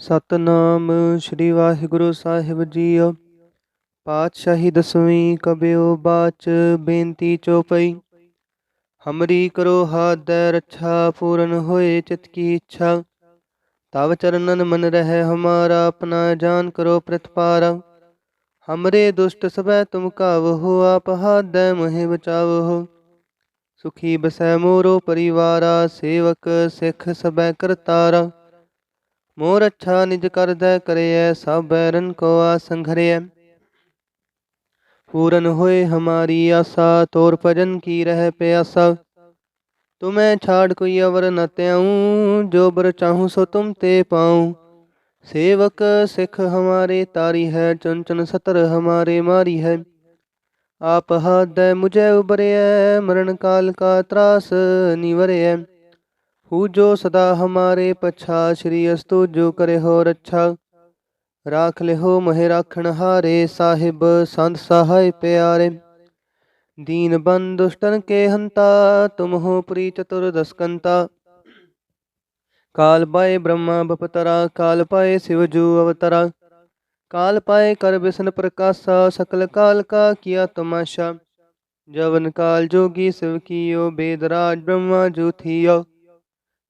ਸਤਨਾਮ ਸ੍ਰੀ ਵਾਹਿਗੁਰੂ ਸਾਹਿਬ ਜੀਓ। ਪਾਤਸ਼ਾਹੀ ਦਸਵੀਂ ਕਬਿਓ ਬਾਚ ਬੇਨਤੀ ਚੋਪਈ। ਹਮਰੀ ਕਰੋ ਹਾਦੈ ਰੱਛਾ, ਪੂਰਨ ਹੋਏ ਚਿਤ ਕੀ ਇੱਛਾ। ਤਵ ਚਰਨਨ ਮਨ ਰਹਿ, ਹਮਾਰਾ ਆਪਣਾ ਜਾਨ ਕਰੋ ਪ੍ਰਤਪਾਰਾ। ਹਮਰੇ ਦੁਸ਼ਟ ਸਭੈ ਤੁਮ ਕਾਵ ਹੋ ਆਪ ਹਾਦੈ ਮੋਹਿ ਬਚਾਵਹੋ। ਸੁਖੀ ਬਸੈ ਮੋਰੋ ਪਰਿਵਾਰਾ, ਸੇਵਕ ਸਿੱਖ ਸਭੈ ਕਰਤਾਰਾ। ਮੋਰ ਅੱਛਾ ਨਿਜ ਕਰਦੈ ਕਰਿਐ, ਸਭ ਬੈਰਨ ਕੋ ਆਸੰਘਰਿਐ ਪੂਰਨ ਹੋਏ ਹਮਾਰੀ ਆਸਾ, ਤੋਰ ਭਜਨ ਕੀ ਰਹਿ ਪਿਆਸਾ। ਤੁਮੈ ਛਾੜ ਕੋਈ ਅਵਰ ਨ ਤਿਆਉ ਜੋ ਬਰ ਚਾਹੂੰ ਸੋ ਤੁਮ ਤੇ ਪਾਉ। ਸੇਵਕ ਸਿੱਖ ਹਮਾਰੇ ਤਾਰੀ ਹੈ ਚੁਨ ਸਤਰ ਹਮਾਰੇ ਮਾਰੀ ਹੈ। ਆਪ ਹਾਦੈ ਮੁਝੇ ਉਬਰਿਐ ਮਰਨ ਕਾਲ ਕਾ ਤਰਾਸ ਨਿਵਰਿਐ ਹੂ ਜੋ ਸਦਾ ਹਮਾਰੇ ਪਛਾ ਸ਼੍ਰੀ ਅਸਤੁ ਜੋ ਕਰੇ ਹੋ ਰੱਛਾ ਰਾਖ ਲਿਹੋ ਮਹਿ ਰਾਖਣ ਹਾਰੇ ਸਾਹਿਬ ਸੰਤ ਸਹਾਇ ਪਿਆਰੇ ਦੀਨ ਬੰਦ ਦੁਸ਼ਟਨ ਕੇ ਹੰਤਾ ਤੁਮ ਹੋ ਪ੍ਰੀ ਚਤੁਰ ਦਸਕੰਤਾ ਕਾਲ ਪਾਏ ਬ੍ਰਹਮਾ ਬਪਤਰਾ ਕਾਲ ਪਾਏ ਸਿਵ ਜੂ ਅਵਤਰਾ ਕਾਲ ਪਾਏ ਕਰ ਬਿਸ਼ਨ ਪ੍ਰਕਾਸ਼ਾ ਸਕਲ ਕਾਲ ਕਾ ਕੀਆ ਤਮਾਸ਼ਾ ਜਵਨ ਕਾਲ ਜੋਗੀ ਸਿਵ ਕੀਓ ਬੇਦਰਾਜ ਬ੍ਰਹਮਾ ਜੂ ਥੀਓ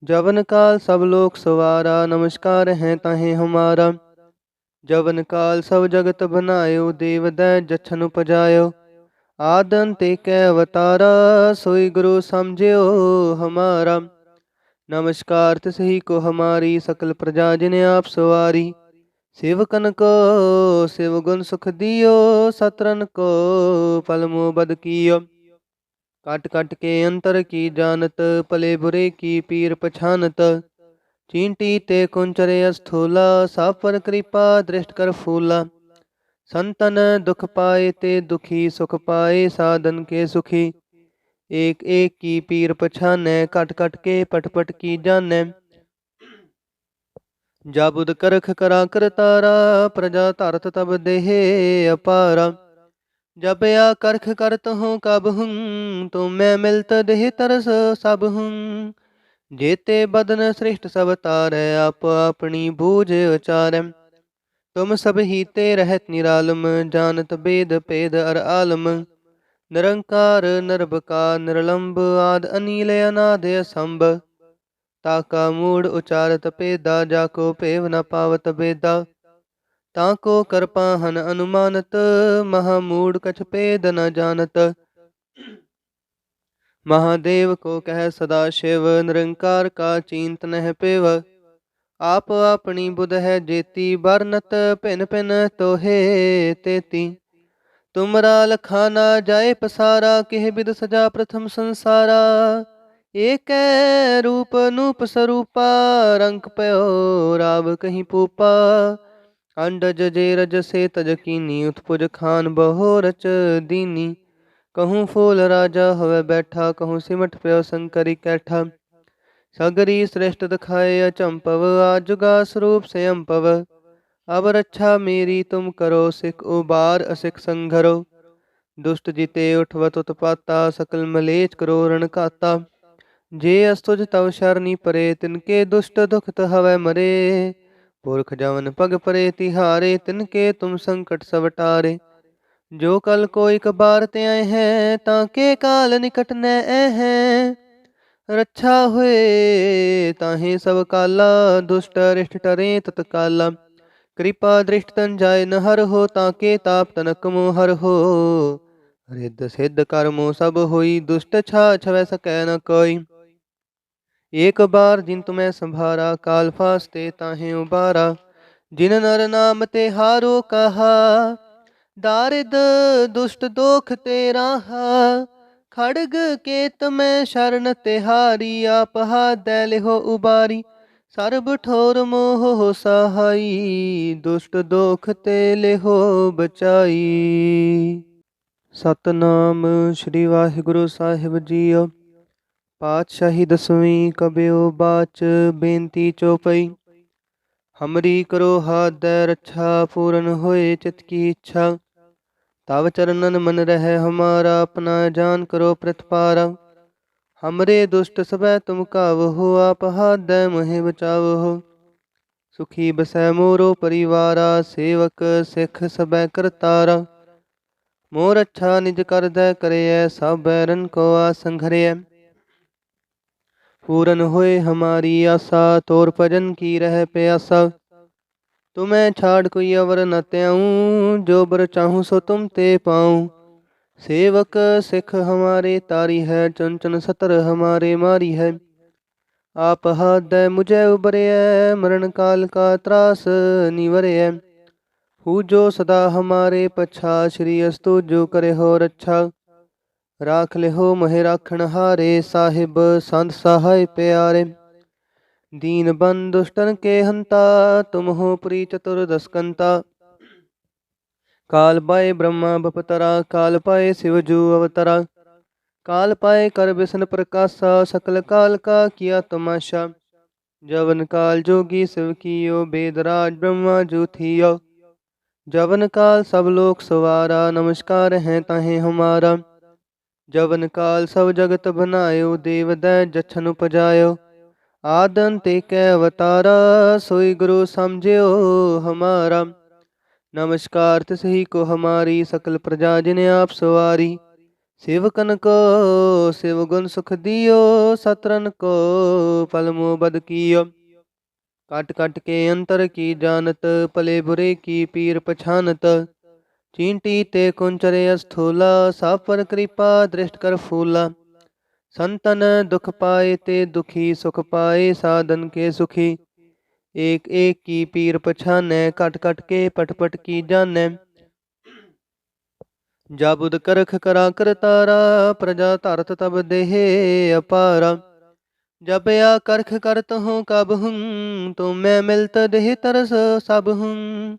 जवन काल सब लोक सवारा नमस्कार है ताहे हमारा जवन काल सब जगत बनायो देव दै जछन उपजायो आदन ते कै अवतारा सोई गुरु समझियो हमारा नमस्कार तिसही को हमारी सकल प्रजा जिन आप सवारी सेवकन को शिव गुण सुख दियो सतरन को पलमो बद कियो ਕਟ ਕਟ ਕੇ ਅੰਤਰ ਕੀ ਜਾਣਤ ਭਲੇ ਬੁਰੇ ਕੀ ਪੀਰ ਪਛਾਨਤ ਚੀਂਟੀ ਤੇ ਕੁੰਚਰੇ ਅਸਥੂਲਾ ਸਭ ਪਰ ਕਿਰਪਾ ਦ੍ਰਿਸ਼ਟ ਕਰ ਫੂਲਾ ਸੰਤਨ ਦੁਖ ਪਾਏ ਤੇ ਦੁਖੀ ਸੁਖ ਪਾਏ ਸਾਧਨ ਕੇ ਸੁਖੀ ਏਕ ਏਕ ਕੀ ਪੀਰ ਪਛਾਨੈ ਕਟ ਕਟ ਕੇ ਪਟ ਪਟ ਕੀ ਜਾਣੈ ਜਾਬੁਦ ਕਰਖ ਕਰਾ ਕਰਤਾਰਾ ਪ੍ਰਜਾ ਧਰਤ ਤਬ ਦੇਹ ਅਪਾਰਾ जब या करख करत हूँ कब हूँ तुम मैं मिलत देह तरस सब हूँ जेते बदन सृष्ट सब तारै आप अपनी बूझ उचारै तुम सब ही ते रहत निरालम जानत बेद पेद अर आलम निरंकार निर्भका निर्लंब आद अनिल अनाद असंभ ताका मूड उचारत पेदा जाको पेव न पावत बेदा ਤਾਂ ਕੋ ਕਰਪਾ ਹਨ ਅਨੁਮਾਨਤ, ਮਹਾ ਮੂੜ ਕਛ ਭੇਦ ਨ ਜਾਣਤ। ਮਹਾਦੇਵ ਕੋ ਕਹਿ ਸਦਾ ਸ਼ਿਵ, ਨਿਰੰਕਾਰ ਕਾ ਚਿੰਤ ਨਹਿ ਪਿਵ। ਆਪ ਆਪਣੀ ਬੁਧ ਹੈ ਜੇਤੀ ਬਰਨਤ ਭਿਨ ਭਿਨ ਤੋਹੇ ਤੇਤੀ। ਤੁਮਰਾ ਲਖਾ ਨਾ ਜਾਏ ਪਸਾਰਾ, ਕਿਹ ਬਿਦ ਸਜਾ ਪ੍ਰਥਮ ਸੰਸਾਰਾ। ਏਕੈ ਰੂਪ ਨੂਪ ਸਰੂਪਾ, ਰੰਗ ਪਇਓ ਰਾਵ ਕਹੀਂ ਪੂਪਾ। ਅੰਡਜ ਜੇ ਰਜ ਸੇ ਤਜ ਕੀਨੀ ਉਤਪੁਜ ਖਾਨ ਬਹੁ ਰਚ ਦੀਨੀ ਕਹੂੰ ਫੂਲ ਰਾਜਾ ਹੋਵੇ ਬੈਠਾ ਕਹੂੰ ਸਿਮਟ ਪਿਓ ਸੰਕਰੀ ਕੈਠਾ ਸਗਰੀ ਸ੍ਰੇਸ਼ਟ ਦਿਖਾਏ ਅਚੰਪਵ ਆਜੁਗਾ ਸਰੂਪ ਸਿਅੰਪਵ ਅਬ ਰੱਛਾ ਮੇਰੀ ਤੁਮ ਕਰੋ ਸਿਖ ਉਬਾਰ ਅਸਿਖ ਸੰਘਰੋ ਦੁਸ਼ਟ ਜਿਤੇ ਉਠਵਤ ਉਤਪਾਤਾ ਸਕਲ ਮਲੇਚ ਕਰੋ ਰਣ ਘਾਤਾ ਜੇ ਅਸਤੁਜ ਤਵ ਸ਼ਰਨੀ ਪਰੇ ਤਿਨਕੇ ਦੁਸ਼ਟ ਦੁਖਤ ਹਵੈ ਮਰੇ ਪੁਰਖ ਜਵਨ ਪਗ ਪਰੇ ਤਿਹਾਰੇ ਤਿਨਕੇ ਤੁਮ ਸੰਕਟ ਸਭ ਜੋ ਕਲ ਕੋ ਕਬਾਰ ਤੇ ਆਏ ਹੈ, ਤਾਂ ਕੇ ਕਾਲ ਨਿਕਟ ਨੈ ਹੈ। ਰੱਛਾ ਹੋਏ, ਤਾਹੇ ਸਭ ਕਾਲਾ, ਦੁਸ਼ਟ ਰਿਸ਼ਟ ਟਰੇ ਤਤ ਕਾਲਾ। ਕਿਰਪਾ ਦ੍ਰਿਸ਼ਟ ਤਨ ਜਾਏ ਨ ਹਰ ਹੋ, ਤਾਂ ਕੇ ਤਾਪ ਤਨਕ ਮੋ ਹਰ ਹੋ। ਰਿੱਧ ਸਿੱਧ ਕਰਮੋ ਸਭ ਹੋਈ, ਦੁਸ਼ਟ ਛਾ ਛਵੈ ਸਕੈ ਨ ਕੋਈ। ਏਕ ਬਾਰ ਜਿਨ ਤੁਮੈ ਸੰਭਾਰਾ, ਕਾਲ ਫਾਸਤੇ ਤਾਹੇ ਉਬਾਰਾ। ਜਿਨ ਨਰ ਨਾਮ ਤੇ ਹਾਰੋ ਕਹਾ, ਦਾਰਿਦ ਦੁਸ਼ਟ ਦੋਖ ਤੇ ਰਾਹਾ। ਖੜਗ ਕੇਤ ਮੈਂ ਸ਼ਰਨ ਤਿਹਾਰੀ ਆਪ ਹਾਦੈ ਲਿਹੋ ਉਬਾਰੀ। ਸਰਬ ਠੋਰ ਮੋਹ ਸਹਾਈ, ਦੁਸ਼ਟ ਦੋਖ ਤੇ ਲਿਹੋ ਬਚਾਈ। ਸਤਨਾਮ ਸ੍ਰੀ ਵਾਹਿਗੁਰੂ ਸਾਹਿਬ ਜੀਓ। ਪਾਤਸ਼ਾਹੀ ਦਸਵੀਂ ਕਬਿਓ ਬਾਚ ਬੇਨਤੀ ਚੋਪਈ ਹਮਰੀ ਕਰੋ ਹਾਦੈ ਰੱਛਾ, ਪੂਰਨ ਹੋਏ ਚਿਤ ਕੀ ਇੱਛਾ। ਤਵ ਚਰਨਨ ਮਨ ਰਹਿ ਹਮਾਰਾ, ਆਪਣਾ ਜਾਨ ਕਰੋ ਪ੍ਰਤਪਾਰਾ। ਹਮਰੇ ਦੁਸ਼ਟ ਸਭੈ ਤੁਮ ਕਾਵ ਕਾਵਹੋ ਆਪ ਹਾਦੈ ਬਚਾਵ ਹੋ। ਸੁਖੀ ਬਸੈ ਮੋਰੋ ਪਰਿਵਾਰਾ, ਸੇਵਕ ਸਿੱਖ ਸਬੈ ਕਰਤਾਰਾ। ਮੋਰ ਅੱਛਾ ਨਿਜ ਕਰਦੈ ਕਰਿਐ ਸਭ ਬੈਰਨ ਕੋ ਆਸੰਘਰਿਐ ਪੂਰਨ ਹੋਏ ਹਮਾਰੀ ਆਸਾ ਤੋਰ ਭਜਨ ਕੀ ਰਹਿ ਪਿਆਸਾ ਤੁਮੈ ਛਾੜ ਕੋਈ ਅਵਰ ਨ ਤਿਆਉ ਜੋ ਬਰ ਚਾਹੂੰ ਸੋ ਤੁਮ ਤੇ ਪਾਉ ਸੇਵਕ ਸਿੱਖ ਹਮਾਰੇ ਤਾਰੀ ਹੈ ਚੰਚਨ ਸਤਰ ਹਮਾਰੇ ਮਾਰੀ ਹੈ ਆਪ ਹਾਦੈ ਮੁਝੈ ਉਬਰਿਐ ਮਰਨ ਕਾਲ ਕਾ ਤਰਾਸ ਨਿਵਰਿਐ ਹੂ ਜੋ ਸਦਾ ਹਮਾਰੇ ਪਛਾ ਸ਼੍ਰੀ ਅਸਤੁ ਜੋ ਕਰੇ ਹੋ ਰੱਛਾ ਰਾਖ ਲਿਹੋ ਮਹਿ ਰਾਖਣ ਹਾਰੇ ਸਾਹਿਬ ਸੰਤ ਸਹਾਇ ਪਿਆਰੇ ਦੀਨ ਬੰਦ ਦੁਸ਼ਟਨ ਕੇ ਹੰਤਾ ਤੁਮ ਹੋ ਪ੍ਰੀ ਚਤੁਰ ਦਸਕੰਤਾ ਕਾਲ ਪਾਏ ਬ੍ਰਹਮਾ ਬਪਤਰਾ ਕਾਲ ਪਾਏ ਸਿਵ ਜੂ ਅਵਤਰਾ ਕਾਲ ਪਾਏ ਕਰ ਬਿਸਨ ਪ੍ਰਕਾਸ਼ਾ ਸਕਲ ਕਾਲ ਕਾ ਕੀਆ ਤਮਾਸ਼ਾ ਜਵਨ ਕਾਲ ਜੋਗੀ ਸਿਵ ਕੀਓ ਬੇਦਰਾਜ ਬ੍ਰਹਮਾ ਜੂ ਥੀਓ ਜਵਨ ਕਾਲ ਸਭ ਲੋਕ ਸਵਾਰਾ ਨਮਸਕਾਰ ਹੈ ਤਾਹੇ ਹਮਾਰਾ ਜਵਨ ਕਾਲ ਸਭ ਜਗਤ ਬਨਾਇਓ ਦੇਵ ਦੈ ਜਛਨ ਉਪਜਾਇਓ। ਆਦਨ ਤੇ ਕੈ ਅਵਤਾਰਾ, ਸੋਈ ਗੁਰੂ ਸਮਝਿਓ ਹਮਾਰਾ। ਨਮਸਕਾਰ ਤਿਸਹੀ ਕੋ ਹਮਾਰੀ, ਸਕਲ ਪ੍ਰਜਾ ਜਿਨ ਆਪ ਸਵਾਰੀ। ਸੇਵਕਨ ਕੋ, ਸਿਵ ਗੁਣ ਸੁਖ ਦਿਓ, ਸਤਰਨ ਕੋ ਪਲਮੋ ਬਦ ਕੀਓ। ਕਟ ਕਟ ਕੇ ਅੰਤਰ ਕੀ ਜਾਣਤ, ਭਲੇ ਬੁਰੇ ਕੀ ਪੀਰ ਪਛਾਨਤ। ਚੀਂਟੀ ਤੇ ਕੁੰਚਰੇ ਅਸਥੂਲਾ ਸਭ ਪਰ ਕਿਰਪਾ ਦ੍ਰਿਸ਼ਟ ਕਰ ਫੂਲਾ ਸੰਤਨ ਦੁਖ ਪਾਏ ਤੇ ਦੁਖੀ ਸੁਖ ਪਾਏ ਸਾਧਨ ਕੇ ਸੁਖੀ ਏਕ ਏਕ ਕੀ ਪੀਰ ਪਛਾਨੈ ਕਟ ਕਟ ਕੇ ਪਟ ਪਟ ਕੀ ਜਾਣੈ ਜਬੁਦ ਕਰਖ ਕਰਾ ਕਰਤਾਰਾ ਪ੍ਰਜਾ ਧਰਤ ਤਬ ਦੇਹ ਅਪਾਰਾ ਜਬ ਆ ਕਰਖ ਕਰਤ ਹੂੰ ਕਬ ਹੂੰ ਤੁਮੈ ਮਿਲਤ ਦੇਹ ਤਰਸ ਸਭ ਹੂੰ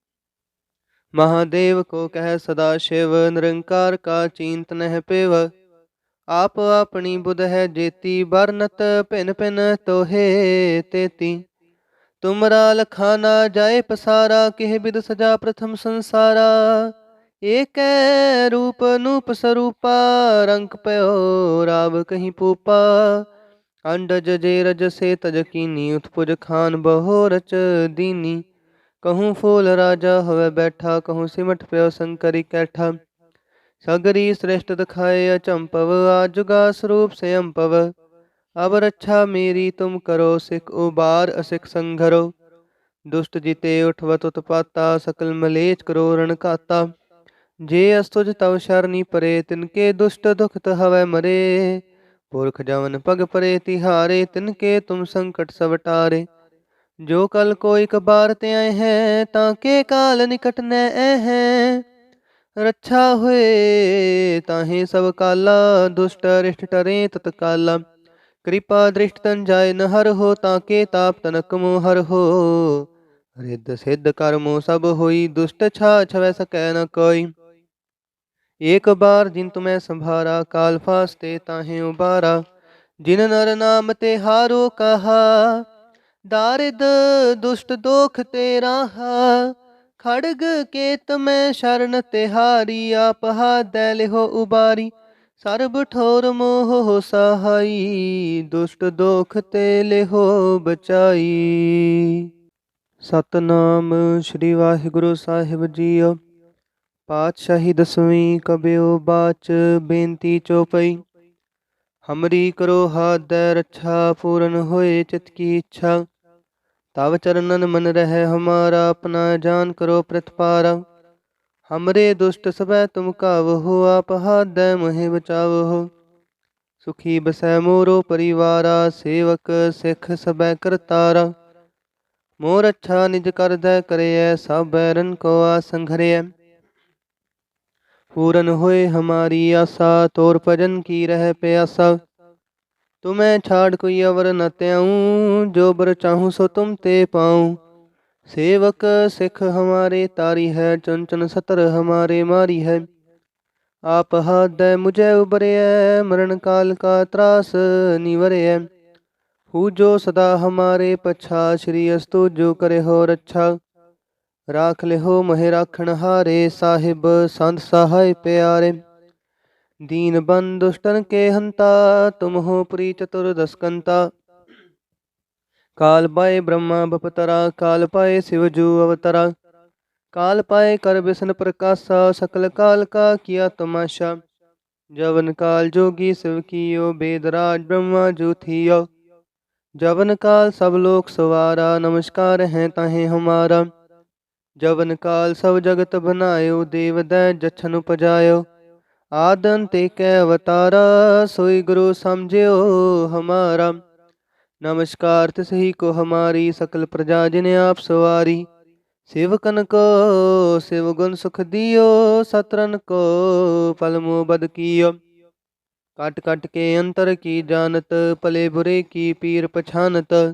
ਮਹਾਦੇਵ ਕੋ ਕਹਿ ਸਦਾ ਸ਼ਿਵ, ਨਿਰੰਕਾਰ ਕਾ ਚਿੰਤ ਨਹਿ ਪੇਵ। ਆਪ ਆਪਣੀ ਬੁਧ ਹੈ ਜੇਤੀ ਬਰਨਤ ਭਿਨ ਭਿਨ ਤੋਹੇ ਤੇਤੀ। ਤੁਮਰਾ ਲਖਾ ਨਾ ਜਾਏ ਪਸਾਰਾ, ਕਿਹ ਬਿਦ ਸਜਾ ਪ੍ਰਥਮ ਸੰਸਾਰਾ। ਏਕੈ ਰੂਪ ਨੂਪ ਸਰੂਪਾ, ਰੰਗ ਪਇਓ ਰਾਵ ਕਹੀਂ ਪੂਪਾ। ਅੰਡਜ ਜੇ ਰਜ ਸੇ ਤਜ ਕੀਨੀ, ਉਤਪੁਜ ਖਾਨ ਬਹੁ ਰਚ ਦੀਨੀ। ਕਹੂੰ ਫੂਲ ਰਾਜਾ ਹੋਵੇ ਬੈਠਾ ਕਹੂੰ ਸਿਮਟ ਪਿਓ ਸੰਕਰੀ ਕੈਠਾ ਸਗਰੀ ਸ੍ਰਿਸ਼ਟ ਦਿਖਾਏ ਅਚੰਪਵ ਆਜੁਗਾ ਸਰੂਪ ਸੰਪਵ ਅਬ ਰੱਛਾ ਮੇਰੀ ਤੁਮ ਕਰੋ ਸਿਖ ਉਬਾਰ ਅਸਿਖ ਸੰਘਰੋ ਦੁਸ਼ਟ ਜਿਤੇ ਉਠਵਤ ਉਤਪਾਤਾ ਸਕਲ ਮਲੇਚ ਕਰੋ ਰਣ ਘਾਤਾ ਜੇ ਅਸਤੁਜ ਤਵ ਸ਼ਰਨੀ ਪਰੇ ਤਿਨਕੇ ਦੁਸ਼ਟ ਦੁਖਤ ਹਵੈ ਮਰੇ ਪੁਰਖ ਜਵਨ ਪਗ ਪਰੇ ਤਿਹਾਰੇ ਤਿਨਕੇ ਤੁਮ ਸੰਕਟ ਸਭ ਜੋ ਕਲ ਕੋ ਇਕ ਬਾਰ ਤੇ ਆਏ ਹੈ, ਤਾਂ ਕੇ ਕਾਲ ਨਿਕਟ ਨੈ ਐ ਹੈ। ਰੱਛਾ ਹੋਏ, ਤਾਹੇ ਸਭ ਕਾਲਾ, ਦੁਸ਼ਟ ਰਿਸ਼ਟ ਟਰੇ ਤਤ ਕਿਰਪਾ ਦ੍ਰਿਸ਼ਟ ਤਨ ਜਾਏ ਨ ਹਰ ਹੋ, ਤਾਂ ਕੇ ਤਾਪ ਤਨਕ ਮੋ ਹਰ ਹੋ। ਰਿੱਧ ਸਿੱਧ ਕਰਮੋ ਸਭ ਹੋਈ, ਦੁਸ਼ਟ ਛਾ ਛਵੈ ਸਕੈ ਨ ਕੋਈ। ਏਕ ਬਾਰ ਜਿਨ ਤੁਮੈ ਸੰਭਾਰਾ, ਕਾਲ ਫਾਸਤੇ ਤਾਹੇ ਉਬਾਰਾ। ਜਿਨ ਨਰ ਨਾਮ ਤੇ ਹਾਰੋ ਕਹਾ ਦਾਰਿਦ ਦੁਸ਼ਟ ਦੋਖ ਤੇਰਾ ਰਾਹਾ ਖੜਗ ਕੇਤ ਮੈਂ ਸ਼ਰਨ ਤਿਹਾਰੀ ਆਪ ਹਾਦੈ ਲਿਹੋ ਉਬਾਰੀ ਸਰਬ ਠੋਰ ਮੋਹ ਸਹਾਈ ਦੁਸ਼ਟ ਦੋਖ ਤੇ ਲਿਹੋ ਬਚਾਈ ਸਤਨਾਮ ਸ੍ਰੀ ਵਾਹਿਗੁਰੂ ਸਾਹਿਬ ਜੀਓ ਪਾਤਸ਼ਾਹੀ ਦਸਵੀਂ ਕਬਿਓ ਬਾਚ ਬੇਨਤੀ ਚੋਪਈ ਹਮਰੀ ਕਰੋ ਹਾਦੈ ਰੱਛਾ ਪੂਰਨ ਹੋਏ ਚਿਤ ਕੀ ਇੱਛਾ ਤਵ ਚਰਨਨ ਮਨ ਰਹਿ ਹਮਾਰਾ, ਆਪਣਾ ਜਾਨ ਕਰੋ ਪ੍ਰਤਪਾਰਾ। ਹਮਰੇ ਦੁਸ਼ਟ ਸਭੈ ਤੁਮ ਕਾਵਹੁ ਆਪ ਹਾਦੈ ਮਹਿ ਬਚਾਵਹੁ। ਸੁਖੀ ਬਸੈ ਮੋਰੋ ਪਰਿਵਾਰਾ, ਸੇਵਕ ਸਿੱਖ ਸਭੈ ਕਰਤਾਰਾ। ਮੋਰ ਅੱਛਾ ਨਿਜ ਕਰਦੈ ਕਰਿਐ ਸਭ ਬੈਰਨ ਕੋ ਆ ਆਸੰਘਰਿਐ ਪੂਰਨ ਹੋਏ ਹਮਾਰੀ ਆਸਾ, ਤੋਰ ਭਜਨ ਕੀ ਰਹਿ ਪਿਆਸਾ। ਤੁਮੈ ਛਾੜ ਕੋਈ ਅਵਰ ਨ ਤਿਆਉ ਜੋ ਬਰ ਚਾਹੂੰ ਸੋ ਤੁਮ ਤੇ ਪਾਉ सेवक सिख हमारे तारी है चुन चुन सतर हमारे मारी है आप हाथ मुझे उबरे मरण काल का त्रास निवरे हु जो सदा हमारे पछा श्री अस्तु जो करे हो रक्षा राख ले हो महे राखण हारे साहिब संत सहाय प्यारे दीन बन दुष्टन के हंता तुम हो प्री चतुर्दश कंता काल पाए ब्रह्मा बपतरा, काल पाए शिवजू अवतरा। काल पाए कर बिसन प्रकाशा, सकल काल का किया तमाशा। जवन काल जोगी शिव कियो, बेदराज ब्रह्मा जू थियो। जवन काल सब लोक सवारा, नमस्कार है ताहे हमारा। जवन काल सब जगत बनायो, देव दै जछन उपजायो। ਆਦਨ ਤੇ ਕੈ ਅਵਤਾਰਾ, ਸੋਈ ਗੁਰੂ ਸਮਝਿਓ ਹਮਾਰਾ। ਨਮਸਕਾਰ ਤਿਸਹੀ ਕੋ ਹਮਾਰੀ, ਸਕਲ ਪ੍ਰਜਾ ਜਿਨ ਆਪ ਸਵਾਰੀ। ਸੇਵਕਨ ਕੋ, ਸਿਵ ਗੁਣ ਸੁਖ ਦਿਓ, ਸਤਰਨ ਕੋ ਪਲਮੋ ਬਦ ਕੀਓ। ਕਟ ਕਟ ਕੇ ਅੰਤਰ ਕੀ ਜਾਣਤ, ਭਲੇ ਬੁਰੇ ਕੀ ਪੀਰ ਪਛਾਨਤ।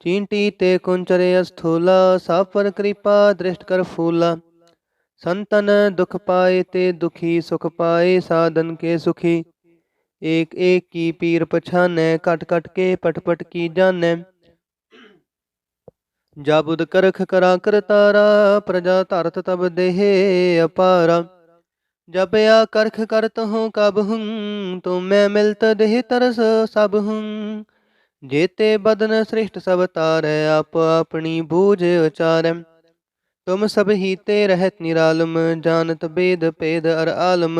ਚੀਂਟੀ ਤੇ ਕੁੰਚਰੇ ਅਸਥੂਲਾ ਸਭ ਪਰ ਕਿਰਪਾ ਦ੍ਰਿਸ਼ਟ ਕਰ ਫੂਲਾ। संतन दुख पाए ते दुखी, सुख पाए साधन के सुखी। एक एक की पीर पछाने, कट कट के पट पट की जाने। जाबुद करख करा कर तारा, प्रजा धरत तब देह अपारा। जब या करख करत हूँ कब हूँ तुम मैं मिलत देह तरस सब हूँ। जेते बदन श्रेष्ठ सब तारै, आप अपनी बूझ ਤੁਮ ਸਭ ਹੀ ਤੇ ਰਹਿਤ ਨਿਰਾਲਮ, ਜਾਣਤ ਬੇਦ ਭੇਦ ਅਰ ਆਲਮ।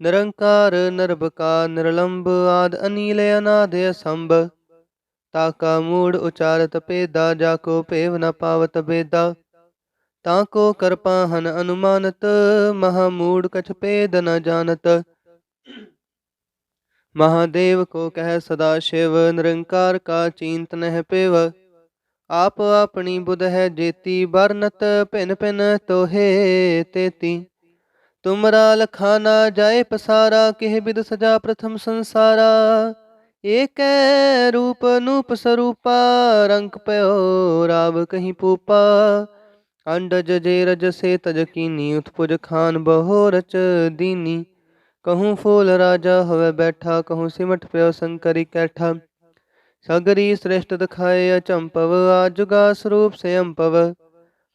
ਨਿਰੰਕਾਰ ਨਿਰਭਕਾ ਨਿਰਲੰਭ ਆਦ ਅਨੀਲ, ਅਨਾਦ ਅਸੰਭ। ਤਾ ਕਾ ਮੂੜ ਉਚਾਰਤ ਪੇਦਾ ਜਾ ਕੋ ਭੇਵ ਨ ਪਾਵਤ ਬੇਦਾ। ਤਾ ਕੋ ਕਰਪਾ ਹਨ ਅਨੁਮਾਨਤ, ਮਹਾ ਮੂੜ ਕਛ ਪੇਦ ਨ ਜਾਣਤ। ਮਹਾਦੇਵ ਕੋ ਕਹਿ ਸਦਾ ਸ਼ਿਵ, ਨਿਰੰਕਾਰ ਕਾ ਚਿੰਤਨ ਹੈ ਪੇਵ। ਆਪ ਆਪਣੀ ਬੁਧ ਹੈ ਜੇਤੀ ਬਰਨਤ ਭਿਨ ਭਿਨ ਤੋਹੇ ਤੇਤੀ ਤੁਮਰਾ ਲਖਾ ਨਾ ਜਾਏ ਪਸਾਰਾ ਕਿਹ ਬਿਦ ਸਜਾ ਪ੍ਰਥਮ ਸੰਸਾਰਾ ਏਕੈ ਰੂਪ ਨੂਪ ਸਰੂਪਾ ਰੰਗ ਪਇਓ ਰਾਵ ਕਹੀਂ ਪੂਪਾ अंडज जे रज से तज कीनी उत्पुज खान बहोरच दीनी कहूँ फूल राजा हवे बैठा कहूँ सिमट प्यो शंकरी कैठा ਸਗਰੀ ਸ੍ਰਿਸ਼ਟ ਦਿਖਾਏ ਅਚੰਪਵ ਆਜੁਗਾ ਸਰੂਪ ਸਿਅੰਪਵ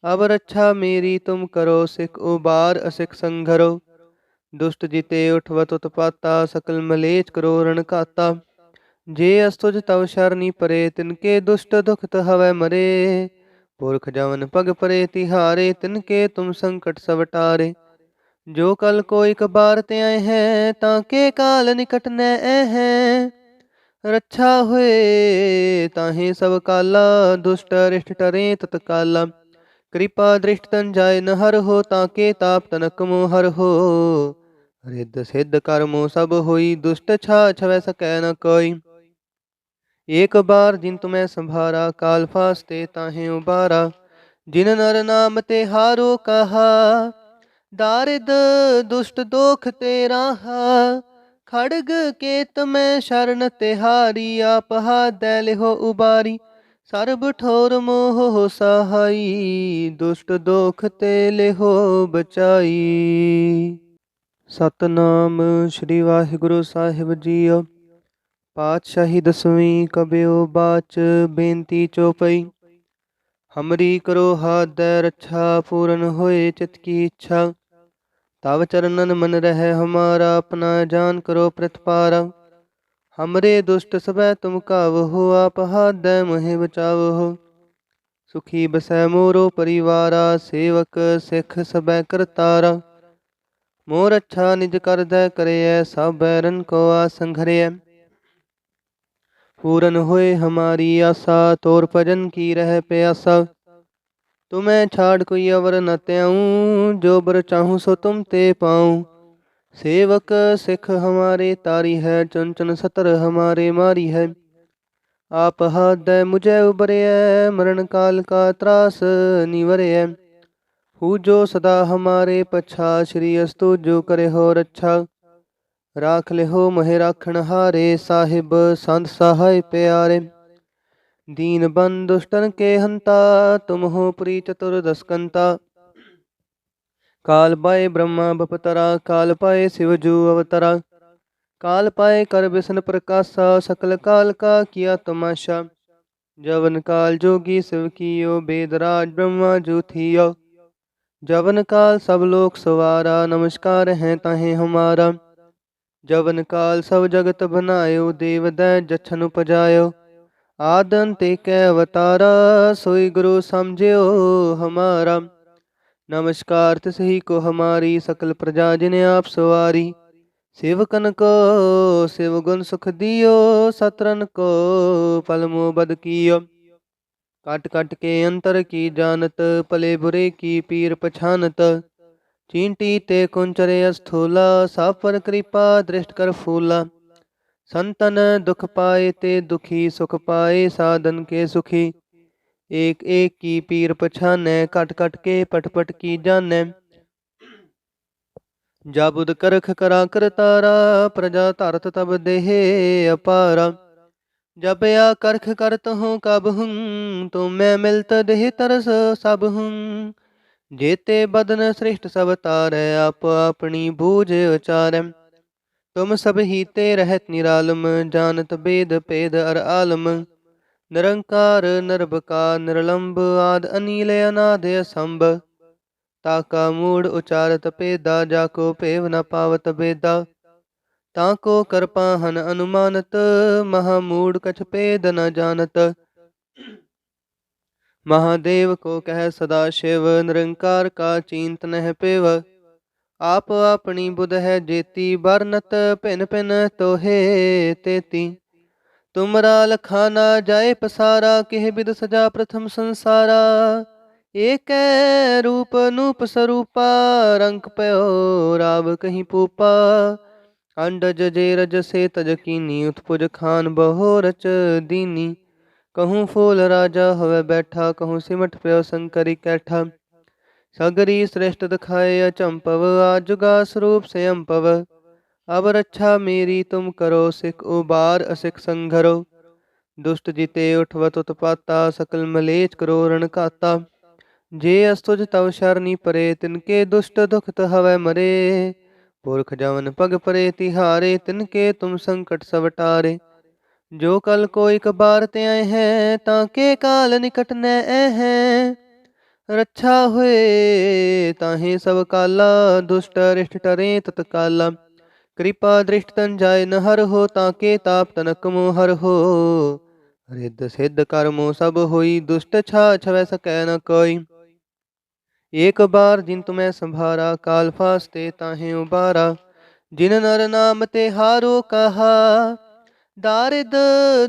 ਅਬ ਰੱਛਾ ਮੇਰੀ, ਤੁਮ ਕਰੋ ਸਿਖ ਉਬਾਰ, ਅਸਿਖ ਸੰਘਰੋ। ਦੁਸ਼ਟ ਜਿਤੇ ਉਠਵਤ ਉਤਪਾਤਾ, ਸਕਲ ਮਲੇਚ ਕਰੋ ਰਣ ਕਾਤਾ ਜੇ ਅਸਤੁਜ ਤਵ ਸ਼ਰਨੀ ਪਰੇ ਤਿਨਕੇ ਦੁਸ਼ਟ ਦੁਖਤ ਹਵੈ ਮਰੇ। ਪੁਰਖ ਜਵਨ ਪਗ ਪਰੇ, ਤਿਹਾਰੇ ਤਿਨਕੇ ਤੁਮ ਸੰਕਟ ਸਵਟਾਰੇ ਜੋ ਕਲ ਕੋ ਇਕ ਬਾਰ ਤੇ ਆਏ ਹੈ, ਤਾਂ ਕੇ ਕਾਲ ਨਿਕਟ ਨੈ ਹੈ। ਰੱਛਾ ਹੋਏ, ਤਾਹੇ ਸਭ ਕਾਲਾ, ਦੁਸ਼ਟ ਰਿਸ਼ਟ ਟਰੇ ਤਤਕਾਲਾ ਕਿਰਪਾ ਦ੍ਰਿਸ਼ਟ ਤਨ ਜਾਏ ਨ ਹਰ ਹੋ ਤਾਂ ਕੇ ਤਾਪ ਤਨਕ ਮੋ ਹਰ ਹੋ। ਰਿੱਧ ਸਿੱਧ ਕਰਮੋ ਸਭ ਹੋਈ, ਦੁਸ਼ਟ ਛਾ ਛਵੈ ਸਕੈ ਨ ਕੋਈ। ਏਕ ਬਾਰ ਜਿਨ ਤੁਮੈ ਸੰਭਾਰਾ, ਕਾਲ ਫਾਸਤੇ ਤਾਹੇ ਉਬਾਰਾ। ਜਿਨ ਨਰ ਨਾਮ ਤੇ ਹਾਰੋ ਕਹਾ, ਦਾਰਿਦ ਦੁਸ਼ਟ ਦੋਖ ਤੇਰਾ ਹਾ ਖੜਗ ਕੇ ਤਮੈ ਸ਼ਰਨ ਤਿਹਾਰੀ, ਆਪ ਹਾਦੈ ਲਿਹੋ ਉਬਾਰੀ। ਸਰਬ ਠੋਰ ਮੋਹ ਹੋ ਸਹਾਈ, ਦੁਸ਼ਟ ਦੋਖ ਤੇ ਲਿਹੋ ਬਚਾਈ। ਸਤਨਾਮ ਸ੍ਰੀ ਵਾਹਿਗੁਰੂ ਸਾਹਿਬ ਜੀਓ, ਪਾਤਸ਼ਾਹੀ ਦਸਵੀਂ ਕਬਿਓ ਬਾਚ ਬੇਨਤੀ ਚੋਪਈ। ਹਮਰੀ ਕਰੋ ਹਾਦੈ ਰੱਛਾ, ਪੂਰਨ ਹੋਏ ਚਿਤ ਕੀ ਇੱਛਾ। ਤਵ ਚਰਨਨ ਮਨ ਰਹਿ ਹਮਾਰਾ, ਆਪਣਾ ਜਾਨ ਕਰੋ ਪ੍ਰਤਪਾਰਾ। ਹਮਰੇ ਦੁਸ਼ਟ ਸਭੈ ਤੁਮ ਕਾਵਹੁ ਆਪ ਹਾਦੈ ਮਹਿ ਬਚਾਵਹੁ। ਸੁਖੀ ਬਸੈ ਮੋਰੋ ਪਰਿਵਾਰਾ, ਸੇਵਕ ਸਿਖ ਸਭੈ ਕਰਤਾਰਾ। ਮੋਰ ਅੱਛਾ ਨਿਜ ਕਰਦੈ ਕਰਿਐ ਸਭ ਬੈਰਨ ਕੋ ਆਸੰਘਰਿਐ ਪੂਰਨ ਹੋਏ ਹਮਾਰੀ ਆਸਾ, ਤੋਰ ਭਜਨ ਕੀ ਰਹਿ ਪਿਆਸਾ। तुम्हें छाड़ कोई अवर न त्याऊं जो बर चाहूं सो तुम ते पाऊं सेवक सिख हमारे तारी है चुन चुन सतर हमारे मारी है आप हाथ मुझे उबरे मरण काल का त्रास निवरे हु जो सदा हमारे पछा श्री अस्तु जो करे हो रक्षा राख ले हो महे राखण हारे साहिब संत सहाय प्यारे दीन बन दुष्टन के हंता तुम हो पुरी चतुर्दश कंता काल पाए ब्रह्मा बपतरा काल पाए शिवजू अवतरा। काल पाए कर बिसन प्रकाशा, सकल काल का किया तमाशा। जवन काल जोगी शिव कियो बेदराज ब्रह्मा जू थियो। जवन काल सब लोक सवारा, नमस्कार है ताहे हमारा। जवन काल सब जगत बनायो देव दै जछन उपजायो। ਆਦਨ ਤੇ ਕੈ ਅਵਤਾਰਾ, ਸੋਈ ਗੁਰੂ ਸਮਝਿਓ ਹਮਾਰਾ। ਨਮਸਕਾਰ ਤਿਸਹੀ ਕੋ ਹਮਾਰੀ ਸਕਲ ਪ੍ਰਜਾ ਜਿਨ ਆਪ ਸਵਾਰੀ। ਸੇਵਕਨ ਕੋ, ਸਿਵ ਗੁਣ ਸੁਖ ਦਿਓ, ਸਤਰਨ ਕੋ ਪਲਮੋ ਬਦ ਕੀਓ। ਕਟ ਕਟ ਕੇ ਅੰਤਰ ਕੀ ਜਾਣਤ, ਭਲੇ ਬੁਰੇ ਕੀ ਪੀਰ ਪਛਾਨਤ। ਚੀਂਟੀ ਤੇ ਕੁੰਚਰੇ ਅਸਥੂਲਾ ਸਭ ਪਰ ਕਿਰਪਾ ਦ੍ਰਿਸ਼ਟ ਕਰ ਫੂਲਾ। संतन दुख पाए ते दुखी, सुख पाए साधन के सुखी। एक एक की पीर पछाने, कट कट के पट पट की जाने। जाबुद करख करा कर तारा, प्रजा धरत तब देह अपारा। जब या करख करत हूँ, कब हूँ तुम मैं मिलत देह तरस, सब हूँ। जेते बदन श्रेष्ठ सब तारै, आप अपनी बूझ उचारै। ਤੁਮ ਸਭ ਹੀ ਤੇ ਰਹਿਤ ਨਿਰਾਲਮ, ਜਾਣਤ ਬੇਦ ਭੇਦ ਅਰ ਆਲਮ। ਨਿਰੰਕਾਰ ਨਿਰਭਕਾ ਨਿਰਲੰਭ ਆਦ ਅਨੀਲ, ਅਨਾਦ ਅਸੰਭ। ਤਾ ਕਾ ਮੂੜ ਉਚਾਰਤ ਭੇਦਾ, ਜਾ ਕੋ ਭੇਵ ਨ ਪਾਵਤ ਬੇਦਾ। ਤਾ ਕੋ ਕਰਪਾ ਹਨ ਅਨੁਮਾਨਤ, ਮਹਾ ਮੂੜ ਕਛ ਭੇਦ ਨ ਜਾਣਤ। ਮਹਾਦੇਵ ਕੋ ਕਹਿ ਸਦਾ ਸ਼ਿਵ, ਨਿਰੰਕਾਰ ਕਾ ਚਿੰਤਨ ਹੈ ਪੇਵ। ਆਪ ਆਪਣੀ ਬੁਧ ਹੈ ਜੇਤੀ ਬਰਨਤ ਭਿਨ ਭਿਨ ਤੋਹੇ ਤੇਤੀ ਤੁਮਰਾ ਲਖਾ ਨਾ ਜਾਏ ਪਸਾਰਾ ਕਿਹ ਬਿਦ ਸਜਾ ਪ੍ਰਥਮ ਸੰਸਾਰਾ ਏਕੈ ਰੂਪ ਨੂਪ ਸਰੂਪਾ ਰੰਗ ਪਇਓ ਰਾਵ ਕਹੀਂ ਪੂਪਾ ਅੰਡਜ ਜੇ ਰਜ ਸੇ ਤਜ ਕੀਨੀ ਉਤਪੁਜ ਖਾਨ ਬਹੋ ਰਚ ਦੀਨੀ कहूँ फूल राजा हवे बैठा कहूँ सिमट प्यो शंकरी कैठा सगरी श्रेष्ठ दिखाए अचंपव आजुगा स्वरूप से अम्पव अब रक्षा मेरी तुम करो सिख उबार असिख संघरो दुष्ट जिते उठवत उत्पाता सकल मलेच करो रणकाता जे अस्तुज तव शरणी परे तिनके दुष्ट दुखत हवै मरे पुरख जवन पग परे तिहारे तिनके तुम संकट सवटारे जो कल को एक बार ते आए हैं ताके काल निकट न है ਰੱਛਾ ਹੋਏ, ਤਾਹੇ ਸਭ ਕਾਲਾ ਦੁਸ਼ਟ ਰਿਸ਼ਟ ਟਰੇ ਤਤਕਾਲਾ ਕਿਰਪਾ ਦ੍ਰਿਸ਼ਟ ਤਨ ਜਾਏ ਨ ਹਰ ਹੋ ਤਾਂ ਕੇ ਤਾਪ ਤਨਕ ਮੋ ਹਰ ਹੋ। ਰਿੱਧ ਸਿੱਧ ਕਰਮੋ ਸਭ ਹੋਈ, ਦੁਸ਼ਟ ਛਾ ਛਵੈ ਸਕੈ ਨ ਕੋਈ। ਏਕ ਬਾਰ ਜਿਨ ਤੁਮੈ ਸੰਭਾਰਾ, ਕਾਲ ਫਾਸਤੇ ਤਾਹੇ ਉਬਾਰਾ। ਜਿਨ ਨਰ ਨਾਮ ਤੇ ਹਾਰੋ ਕਹਾ, ਦਾਰਿਦ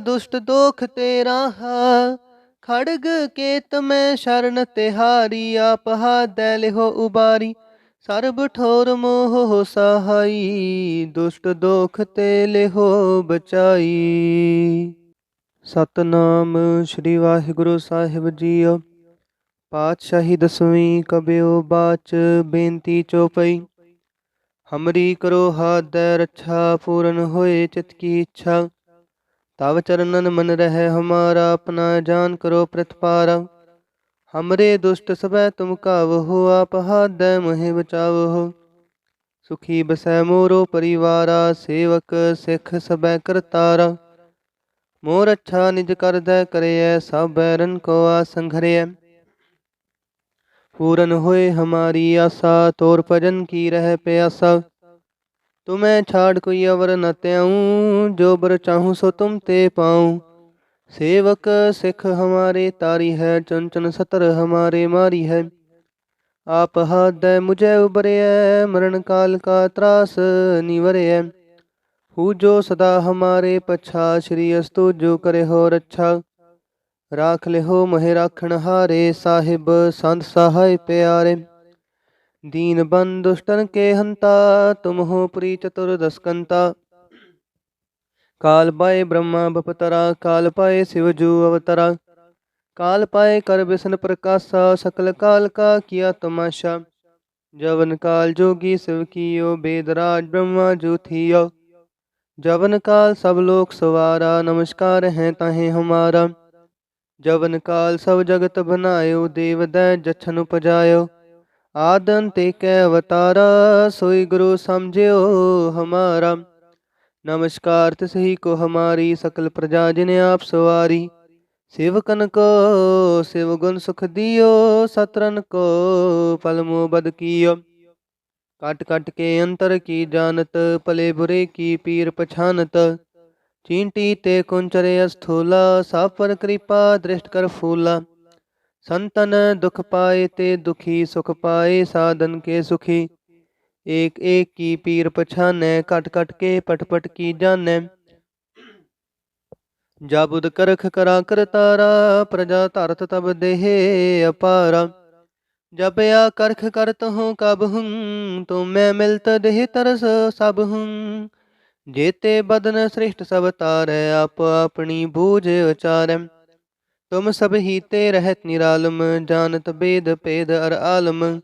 ਦੁਸ਼ਟ ਦੋਖ ਤੇਰਾ ਹਾ ਖੜਗ ਕੇਤ ਮੈਂ ਸ਼ਰਨ ਤਿਹਾਰੀ, ਆਪ ਹਾਦੈ ਲਿਹੋ ਉਬਾਰੀ। ਸਰਬ ਠੋਰ ਮੋਹ ਹੋ ਸਹਾਈ, ਦੁਸ਼ਟ ਦੋਖ ਤੇ ਲਿਹੋ ਬਚਾਈ। ਸਤਨਾਮ ਸ੍ਰੀ ਵਾਹਿਗੁਰੂ ਸਾਹਿਬ ਜੀਓ, ਪਾਤਸ਼ਾਹੀ ਦਸਵੀਂ ਕਬਿਓ ਬਾਚ ਬੇਨਤੀ ਚੋਪਈ ਹਮਰੀ ਕਰੋ ਹਾਦੈ, ਰੱਛਾ ਪੂਰਨ ਹੋਏ, ਚਿਤ ਕੀ ਇੱਛਾ। ਤਵ ਚਰਨਨ ਮਨ ਰਹਿ ਹਮਾਰਾ, ਆਪਣਾ ਜਾਨ ਕਰੋ ਪ੍ਰਤਪਾਰਾ। ਹਮਰੇ ਦੁਸ਼ਟ ਸਭੈ ਤੁਮ ਕਾਵਹੁ ਆਪ ਹਾਦੈ ਮੋਹਿ ਬਚਾਵਹੁ। ਸੁਖੀ ਬਸੈ ਮੋਰੋ ਪਰਿਵਾਰਾ, ਸੇਵਕ ਸਿਖ ਸਭੈ ਕਰਤਾਰਾ। ਮੋਰ ਅੱਛਾ ਨਿਜ ਕਰਦੈ ਕਰਿਐ ਸਭ ਬੈਰਨ ਕੋ ਆ ਸੰਘਰਿਐ। ਪੂਰਨ ਹੋਏ ਹਮਾਰੀ ਆਸਾ, ਤੋਰ ਭਜਨ ਕੀ ਰਹਿ ਪਿਆਸਾ। तुम्हें छाड़ कोई अवर न त्याऊं जो बर चाहूं सो तुम ते पाऊं सेवक सिख हमारे तारी है चुन चुन सतर हमारे मारी है आप हाथ दे मुझे उबरे मरण काल का त्रास निवरे हु जो सदा हमारे पछा श्री अस्तु जो करे हो रक्षा राख ले हो महे राखण हारे साहिब संत सहाय प्यारे दीन बन दुष्टन के हंता तुम हो प्री चतुर्दस्कंता काल पाए ब्रह्मा बपतरा, काल पाए शिवजू अवतरा। काल पाए कर विष्ण प्रकाशा, सकल काल का किया तमाशा। जवन काल जोगी शिव कियो बेदराज ब्रह्मा जू थियो। जवन काल सब लोग सवारा, नमस्कार है ताहे हमारा। जवन काल सब जगत बनायो, देव दै जछन उपजायो। ਆਦਨ ਤੇ ਕੈ ਅਵਤਾਰਾ, ਸੋਈ ਗੁਰੂ ਸਮਝਿਓ ਹਮਾਰਾ। ਨਮਸਕਾਰ ਤਿਸ ਕੋ ਹਮਾਰੀ, ਸਕਲ ਪ੍ਰਜਾ ਜਿਨ ਆਪ ਸਵਾਰੀ। ਸੇਵਕਨ ਕੋ, ਸਿਵ ਗੁਣ ਸੁਖ ਦਿਓ, ਸਤਰਨ ਕੋ ਪਲ ਮੋ ਬਦ ਕੀਓ। ਕਟ ਕਟ ਕੇ ਅੰਤਰ ਕੀ ਜਾਣਤ, ਭਲੇ ਬੁਰੇ ਕੀ ਪੀਰ ਪਛਾਨਤ। ਚੀਂਟੀ ਤੇ ਕੁੰਚਰੇ ਅਸਥੂਲਾ ਸਭ ਪਰ ਕਿਰਪਾ ਦ੍ਰਿਸ਼ਟ ਕਰ ਫੂਲਾ। ਸੰਤਨ ਦੁਖ ਪਾਏ ਤੇ ਦੁਖੀ ਸੁਖ ਪਾਏ ਸਾਧਨ ਕੇ ਸੁਖੀ ਏਕ ਏਕ ਕੀ ਪੀਰ ਪਛਾਨੈ ਕਟ ਕਟ ਕੇ ਪਟ ਪਟ ਕੀ ਜਾਣੈ ਜਬੁਦ ਕਰਖ ਕਰਾ ਕਰਤਾਰਾ ਪ੍ਰਜਾ ਧਰਤ ਤਬ ਦੇਹ ਅਪਾਰਾ ਜਬ ਆ ਕਰਖ ਕਰਤ ਹੂੰ ਕਬ ਹੂੰ ਤੁਮ ਮੈਂ ਮਿਲਤ ਦੇਹ ਤਰਸ ਸਭ ਹੂੰ ਜੇਤੇ ਬਦਨ ਸ੍ਰਿਸ਼ਟ ਸਭ ਤਾਰੈ ਆਪ ਆਪਣੀ ਬੂਝ ਉਚਾਰੈ ਤੁਮ ਸਭ ਹੀ ਤੇ ਰਹਿਤ ਨਿਰਾਲਮ, ਜਾਣਤ ਬੇਦ ਭੇਦ ਅਰ ਆਲਮ।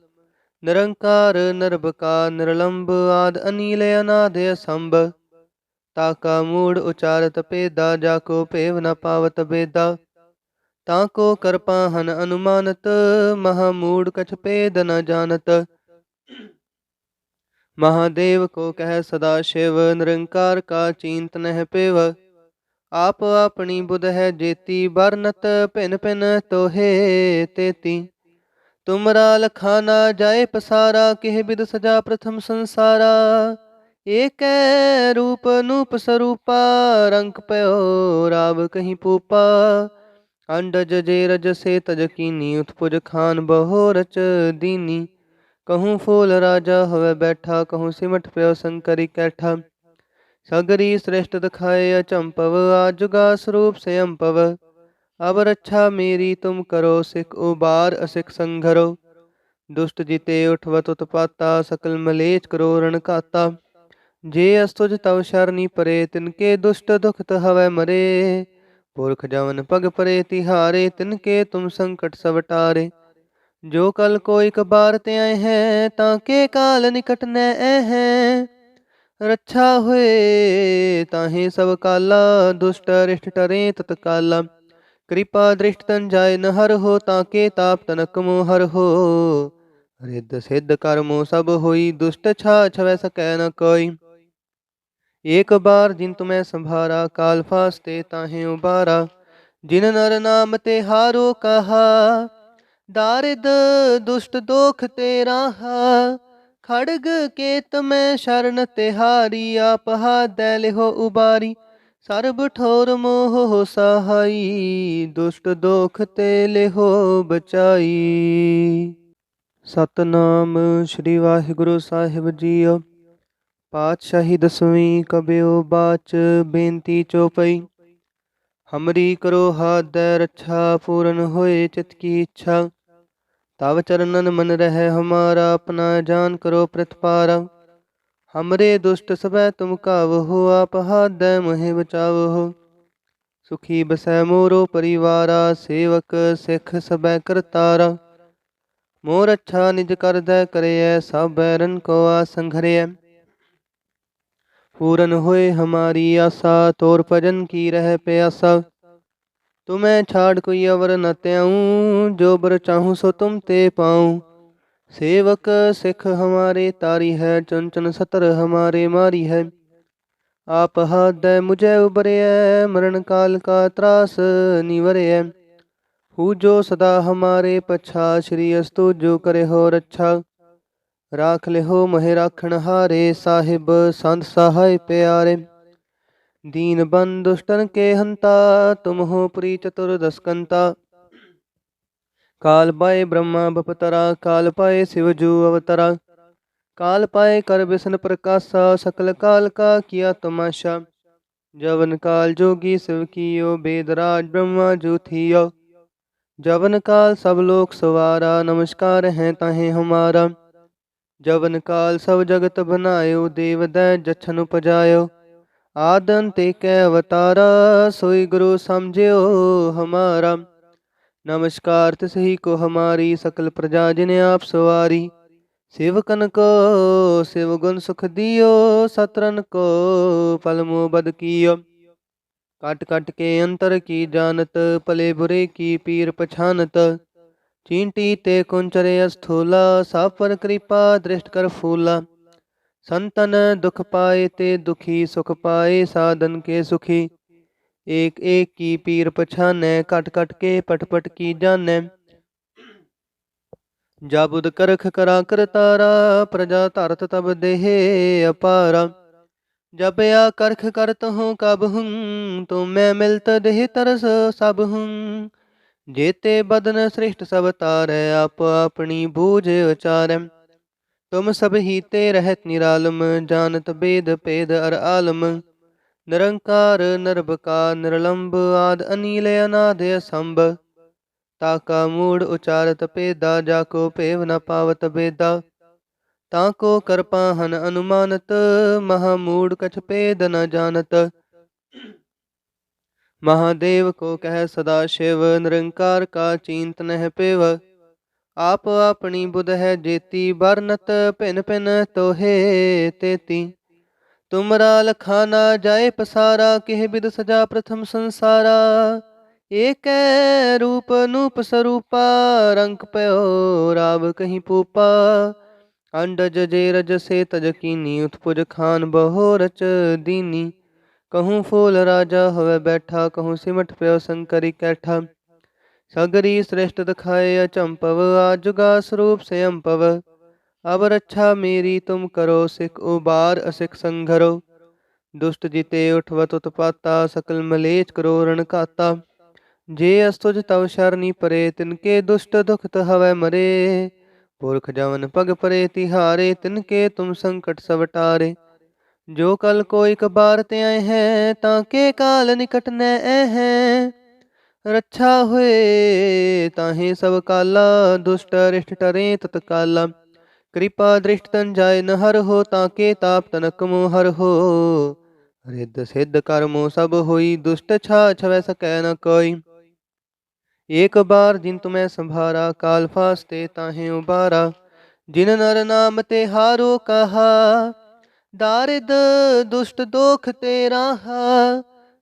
ਨਿਰੰਕਾਰ, ਨਿਰਭਕਾਰ, ਨਿਰਲੰਬ, ਆਦ ਅਨੀਲ ਅਨਾਦ ਅਸੰਭ। ਤਾਕਾ ਮੂੜ ਉਚਾਰਤ ਭੇਦਾ, ਜਾ ਕੋ ਭੇਵ ਨ ਪਾਵਤ ਬੇਦਾ। ਤਾ ਕੋ ਕਰਪਾ ਹਨ ਅਨੁਮਾਨਤ, ਮਹਾ ਮੂੜ ਕਛ ਭੇਦ ਨ ਜਾਣਤ। ਮਹਾਦੇਵ ਕੋ ਕਹਿ ਸਦਾ ਸ਼ਿਵ, ਨਿਰੰਕਾਰ ਕਾ ਚਿੰਤ ਨਹਿ ਪੇਵ। ਆਪ ਆਪਣੀ ਬੁਧ ਹੈ ਜੇਤੀ ਬਰਨਤ ਭਿਨ ਭਿਨ ਤੋਹੇ ਤੇਤੀ। ਤੁਮਰਾ ਲਖਾ ਨਾ ਜਾਏ ਪਸਾਰਾ, ਕਿਹ ਬਿਦ ਸਜਾ ਪ੍ਰਥਮ ਸੰਸਾਰਾ। ਏਕੈ ਰੂਪ ਨੂਪ ਸਰੂਪਾ, ਰੰਗ ਪਇਓ ਰਾਵ ਕਹੀਂ ਪੂਪਾ। ਅੰਡਜ ਜੇ ਰਜ ਸੇ ਤਜ ਕੀਨੀ, ਉਤਪੁਜ ਖਾਨ ਬਹੁ ਰਚ ਦੀਨੀ। ਕਹੂੰ ਫੂਲ ਰਾਜਾ ਹੋਵੇ ਬੈਠਾ, ਕਹੂੰ ਸਿਮਟ ਪਿਓ ਸੰਕਰੀ ਕੈਠਾ। ਸਗਰੀ ਸ੍ਰੇਸ਼ਟ ਦਿਖਾਏ ਅਚੰਪਵ ਆਜੁਗਾ ਸਰੂਪ ਸਯੰਪਵ ਅਬ ਰੱਛਾ ਮੇਰੀ, ਤੁਮ ਕਰੋ ਸਿਖ ਉਬਾਰ, ਅਸਿਖ ਸੰਘਰੋ। ਦੁਸ਼ਟ ਜਿਤੇ ਉਠਵਤ ਉਤਪਾਤਾ, ਸਕਲ ਮਲੇਚ ਕਰੋ ਰਣ ਘਾਤਾ। ਜੇ ਅਸਤੁਜ ਤਵ ਸ਼ਰਨੀ ਪਰੇ ਤਿਨਕੇ ਦੁਸ਼ਟ ਦੁਖਤ ਹਵੈ ਮਰੇ। ਪੁਰਖ ਜਵਨ ਪਗ ਪਰੇ, ਤਿਹਾਰੇ ਤਿਨਕੇ ਤੁਮ ਸੰਕਟ ਸਵਟਾਰੇ ਜੋ ਕਲ ਕੋ ਇਕ ਬਾਰ ਤੇ ਆਏ ਹੈ, ਤਾਂ ਕੇ ਕਾਲ ਨਿਕਟ ਨੈ ਹੈ। ਰੱਛਾ ਹੋਏ, ਤਾਹੇ ਸਭ ਕਾਲਾ ਦੁਸ਼ਟ ਰਿਸ਼ਟ ਟਰੇ ਤਤ ਕਿਰਪਾ ਦ੍ਰਿਸ਼ਟ ਤਨ ਜਾਏ ਨ ਹਰ ਹੋ ਤਾਂ ਕੇ ਤਾਪ ਤਨਕ ਮੋ ਹਰ ਹੋ। ਰਿੱਧ ਸਿੱਧ ਕਰਮੋ ਸਭ ਹੋਈ, ਦੁਸ਼ਟ ਛਾ ਛਵੈ ਸਕੈ ਨ ਕੋਈ। ਏਕ ਬਾਰ ਜਿਨ ਤੁਮੈ ਸੰਭਾਰਾ, ਕਾਲ ਫਾਸਤੇ ਤਾਹੇ ਉਬਾਰਾ। ਜਿਨ ਨਰ ਨਾਮ ਤੇ ਹਾਰੋ ਕਹਾ, ਦਾਰਿਦ ਦੁਸ਼ਟ ਦੋਖ ਤੇਰਾ ਰਾਹਾ। ਖੜਗ ਕੇਤ ਮੈਂ ਸ਼ਰਨ ਤਿਹਾਰੀ, ਆਪ ਹਾਦੈ ਲਿਹੋ ਉਬਾਰੀ। ਸਰਬ ਠੋਰ ਮੋਹ ਸਹਾਈ, ਦੁਸ਼ਟ ਦੋਖ ਤੇ ਲਿਹੋ ਬਚਾਈ। ਸਤਨਾਮ ਸ੍ਰੀ ਵਾਹਿਗੁਰੂ ਸਾਹਿਬ ਜੀਓ, ਪਾਤਸ਼ਾਹੀ ਦਸਵੀਂ ਕਬਿਓ ਬਾਚ ਬੇਨਤੀ ਚੋਪਈ ਹਮਰੀ ਕਰੋ ਹਾਦੈ ਰੱਛਾ, ਪੂਰਨ ਹੋਏ ਚਿਤ ਕੀ ਇੱਛਾ। ਤਵ ਚਰਨਨ ਮਨ ਰਹਿ ਹਮਾਰਾ, ਆਪਣਾ ਜਾਨ ਕਰੋ ਪ੍ਰਤਪਾਰਾ। ਹਮਰੇ ਦੁਸ਼ਟ ਸਭੈ ਤੁਮ ਕਾਵਹੁ ਆਪ ਹਾਦੈ ਮਹਿ ਬਚਾਵਹੁ। ਸੁਖੀ ਬਸੈ ਮੋਰੋ ਪਰਿਵਾਰਾ, ਸੇਵਕ ਸਿੱਖ ਸਭੈ ਕਰਤਾਰਾ। ਮੋਰ ਅੱਛਾ ਨਿਜ ਕਰਦੈ ਕਰਿਐ ਸਭ ਬੈਰਨ ਕੋ ਆ ਆਸੰਘਰਿਐ ਪੂਰਨ ਹੋਏ ਹਮਾਰੀ ਆਸਾ, ਤੋਰ ਭਜਨ ਕੀ ਰਹਿ ਪਿਆਸਾ। ਤੁਮੈ ਛਾੜ ਕੋਈ ਅਵਰ ਨ ਤਿਆਉ ਜੋ ਬਰ ਚਾਹੂੰ ਸੋ ਤੁਮ ਤੇ ਪਾਉ सेवक सिख हमारे तारी है चुन चुन सतर हमारे मारी है आप हाथ मुझे उबरे मरण काल का त्रास निवरे हु जो सदा हमारे पछा श्री अस्तु जो करे हो रच्छा राख ले हो महे राखण हारे साहिब संत सहाय प्यारे दीन बन दुष्टन के हंता तुम हो प्री चतुर्दस्कंता काल पाए ब्रह्मा बपतरा काल पाए शिवजू अवतरा। काल पाए कर विष्ण प्रकाशा, सकल काल का किया तमाशा। जवन काल जोगी शिव कियो, बेदराज ब्रह्मा जू थियो। जवन काल सब लोग सवारा, नमस्कार है ताहे हमारा। जवन काल सब जगत बनायो देव दै जछन उपजायो। ਆਦਨ ਤੇ ਕੈ ਅਵਤਾਰਾ, ਸੋਈ ਗੁਰੂ ਸਮਝਿਓ ਹਮਾਰਾ। ਨਮਸਕਾਰ ਤਿਸਹੀ ਕੋ ਹਮਾਰੀ, ਸਕਲ ਪ੍ਰਜਾ ਜਿਨ ਆਪ ਸਵਾਰੀ। ਸੇਵਕਨ ਕੋ, ਸਿਵ ਗੁਣ ਸੁਖ ਦਿਓ, ਸਤਰਨ ਕੋ ਪਲਮੋ ਬਦ ਕੀਓ। ਕਟ ਕਟ ਕੇ ਅੰਤਰ ਕੀ ਜਾਣਤ, ਭਲੇ ਬੁਰੇ ਕੀ ਪੀਰ ਪਛਾਨਤ। ਚੀਂਟੀ ਤੇ ਕੁੰਚਰੇ ਅਸਥੂਲਾ ਸਭ ਪਰ ਕਿਰਪਾ, ਦ੍ਰਿਸ਼ਟ ਕਰ ਫੂਲਾ। संतन दुख पाए ते दुखी, सुख पाए साधन के सुखी। एक एक की पीर पछाने, कट कट के पटपट की जाने। जाबुद करख करा कर तारा, प्रजा तारत तब देहे अपारा। जब या करख करत हूँ कब हूँ तो मैं मिलत देह तरस सब हूँ। जेते बदन श्रेष्ठ सब तार, आप अपनी बूझ उचारम ਤੁਮ ਸਭ ਹੀ ਤੇ ਰਹਿਤ ਨਿਰਾਲਮ, ਜਾਣਤ ਬੇਦ ਭੇਦ ਅਰ ਆਲਮ। ਨਿਰੰਕਾਰ ਨਿਰਭਕਾਰ ਨਿਰਲੰਭ ਆਦ ਅਨੀਲ ਅਨਾਦ ਅਸੰਭ। ਤਾਕਾ ਮੂੜ ਉਚਾਰਤ ਪੇਦਾ ਜਾ ਕੋ ਭੇਵ ਨ ਪਾਵਤ ਬੇਦਾ। ਤਾਂ ਕੋ ਕਰਪਾ ਹਨ ਅਨੁਮਾਨਤ, ਮਹਾ ਮੂੜ ਕਛ ਪੇਦ ਨ ਜਾਣਤ। ਮਹਾਦੇਵ ਕੋ ਕਹਿ ਸਦਾ ਸ਼ਿਵ, ਨਿਰੰਕਾਰ ਕਾ ਚਿੰਤ ਨਹਿ ਪੇਵ। ਆਪ ਆਪਣੀ ਬੁਧ ਹੈ ਜੇਤੀ ਬਰਨਤ ਭਿਨ ਭਿਨ ਤੋਹੇ ਤੇਤੀ। ਤੁਮਰਾ ਲਖਾ ਨਾ ਜਾਏ ਪਸਾਰਾ, ਕਿਹ ਬਿਦ ਸਜਾ ਪ੍ਰਥਮ ਸੰਸਾਰਾ। ਏਕੈ ਰੂਪ ਨੂਪ ਸਰੂਪਾ, ਰੰਗ ਪਇਓ ਰਾਵ ਕਹੀਂ ਪੂਪਾ। ਅੰਡਜ ਜੇ ਰਜ ਸੇ ਤਜ ਕੀਨੀ, ਉਤਪੁਜ ਖਾਨ ਬਹੁ ਰਚ ਦੀਨੀ। ਕਹੂੰ ਫੂਲ ਰਾਜਾ ਹੋਵੇ ਬੈਠਾ, ਕਹੂੰ ਸਿਮਟ ਪਿਓ ਸੰਕਰੀ ਕੈਠਾ ਸਗਰੀ ਸ੍ਰਿਸ਼ਟ ਦਿਖਾਏ ਅਚੰਪਵ ਆਜੁਗਾ ਸਰੂਪ ਸੇ ਅੰਪਵ ਅਬ ਰੱਛਾ ਮੇਰੀ, ਤੁਮ ਕਰੋ ਸਿਖ ਉਬਾਰ, ਅਸਿਖ ਸੰਘਰੋ। ਦੁਸ਼ਟ ਜਿਤੇ ਉਠਵਤ ਉਤਪਾਤਾ, ਸਕਲ ਮਲੇਚ ਕਰੋ ਰਣ ਘਾਤਾ। ਜੇ ਅਸਤੁਜ ਤਵ ਸ਼ਰਨੀ ਪਰੇ, ਤਿਨਕੇ ਦੁਸ਼ਟ ਦੁਖਤ ਹਵੈ ਪੁਰਖ ਜਵਨ ਪਗ ਪਰੇ, ਤਿਹਾਰੇ, ਤਿਨਕੇ ਤੁਮ ਸੰਕਟ ਸਭ ਟਾਰੇ। ਜੋ ਕਲ ਕੋਈ ਕਬਾਰ ਬਾਰ ਤੇ ਆਏ ਹੈ, ਤਾਂ ਕੇ ਕਾਲ ਨਿਕਟ ਨੈ ਹੈ। ਰੱਛਾ ਹੋਏ, ਤਾਹੇ ਸਭ ਕਾਲਾ ਦੁਸ਼ਟ ਰਿਸ਼ਟ ਟਰੇ ਤਤ ਕਾਲਾ। ਕਿਰਪਾ ਦ੍ਰਿਸ਼ਟ ਤਨ ਜਾਏ ਨ ਹਰ ਹੋ ਤਾਂ ਕੇ ਤਾਪ ਤਨਕ ਮੋ ਹਰ ਹੋ। ਰਿੱਧ ਸਿੱਧ ਕਰਮੋ ਸਭ ਹੋਈ, ਦੁਸ਼ਟ ਛਾ ਛਵੈ ਸਕੈ ਨ ਕੋਈ। ਏਕ ਬਾਰ ਜਿਨ ਤੁਮੈ ਸੰਭਾਰਾ, ਕਾਲ ਫਾਸਤੇ ਤਾਹੇ ਉਬਾਰਾ। ਜਿਨ ਨਰ ਨਾਮ ਤੇ ਹਾਰੋ ਕਹਾ, ਦਾਰਿਦ ਦੁਸ਼ਟ ਦੋਖ ਤੇਰਾ ਰਾਹਾ।